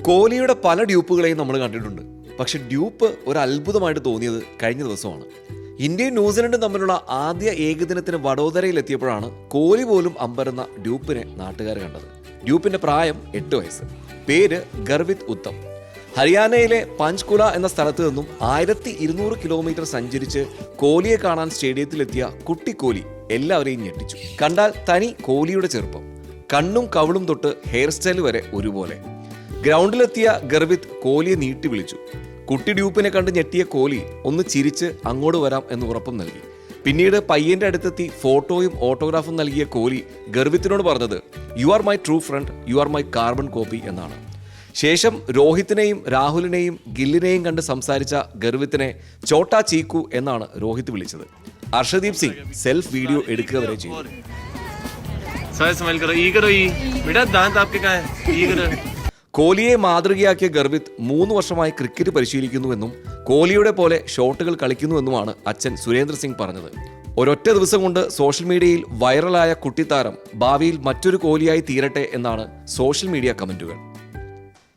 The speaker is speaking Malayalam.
കോഹ്ലിയുടെ പല ഡ്യൂപ്പുകളെയും നമ്മൾ കണ്ടിട്ടുണ്ട്. പക്ഷെ ഡ്യൂപ്പ് ഒരു അത്ഭുതമായിട്ട് തോന്നിയത് കഴിഞ്ഞ ദിവസമാണ്. ഇന്ത്യയും ന്യൂസിലൻഡും തമ്മിലുള്ള ആദ്യ ഏകദിനത്തിന് വഡോദരയിലെത്തിയപ്പോഴാണ് കോഹ്ലി പോലും അമ്പരുന്ന ഡ്യൂപ്പിനെ നാട്ടുകാർ കണ്ടത്. ഡ്യൂപ്പിന്റെ പ്രായം എട്ട് വയസ്സ്. പേര് ഗർവിത് ഉത്തം. ഹരിയാനയിലെ പഞ്ച്കുല എന്ന സ്ഥലത്ത് നിന്നും ആയിരത്തി ഇരുന്നൂറ് കിലോമീറ്റർ സഞ്ചരിച്ച് കോഹ്ലിയെ കാണാൻ സ്റ്റേഡിയത്തിലെത്തിയ കുട്ടി കോഹ്ലി എല്ലാവരെയും ഞെട്ടിച്ചു. കണ്ടാൽ തനി കോഹ്ലിയുടെ ചെറുപ്പം. കണ്ണും കവിളും തൊട്ട് ഹെയർ സ്റ്റൈൽ വരെ ഒരുപോലെ. ഗ്രൗണ്ടിലെത്തിയ ഗർവിത് കോഹ്ലിയെ നീട്ടി വിളിച്ചു. കുട്ടി ഡ്യൂപ്പിനെ കണ്ട് ഞെട്ടിയ കോഹ്ലി ഒന്ന് ചിരിച്ച് അങ്ങോട്ട് വരാം എന്ന് ഉറപ്പും നൽകി. പിന്നീട് പയ്യന്റെ അടുത്തെത്തി ഫോട്ടോയും ഓട്ടോഗ്രാഫും നൽകിയ കോഹ്ലി ഗർവിത്തിനോട് പറഞ്ഞത് you are my true friend you are my carbon copy എന്നാണ്. ശേഷം രോഹിത്തിനെയും രാഹുലിനെയും ഗില്ലിനെയും കണ്ട് സംസാരിച്ച ഗർവിത്തിനെ ചോട്ടാ ചീക്കു എന്നാണ് രോഹിത് വിളിച്ചത്. അർഷദീപ് സിംഗ് സെൽഫ് വീഡിയോ എടുക്കുക വരെ ചെയ്തു. കോഹ്ലിയെ മാതൃകയാക്കിയ ഗർവിത് മൂന്ന് വർഷമായി ക്രിക്കറ്റ് പരിശീലിക്കുന്നുവെന്നും കോഹ്ലിയുടെ പോലെ ഷോട്ടുകൾ കളിക്കുന്നുവെന്നുമാണ് അച്ഛൻ സുരേന്ദ്ര സിംഗ് പറഞ്ഞത്. ഒരൊറ്റ ദിവസം കൊണ്ട് സോഷ്യൽ മീഡിയയിൽ വൈറലായ കുട്ടിത്താരം ഭാവിയിൽ മറ്റൊരു കോഹ്ലിയായി തീരട്ടെ എന്നാണ് സോഷ്യൽ മീഡിയ കമന്റുകൾ.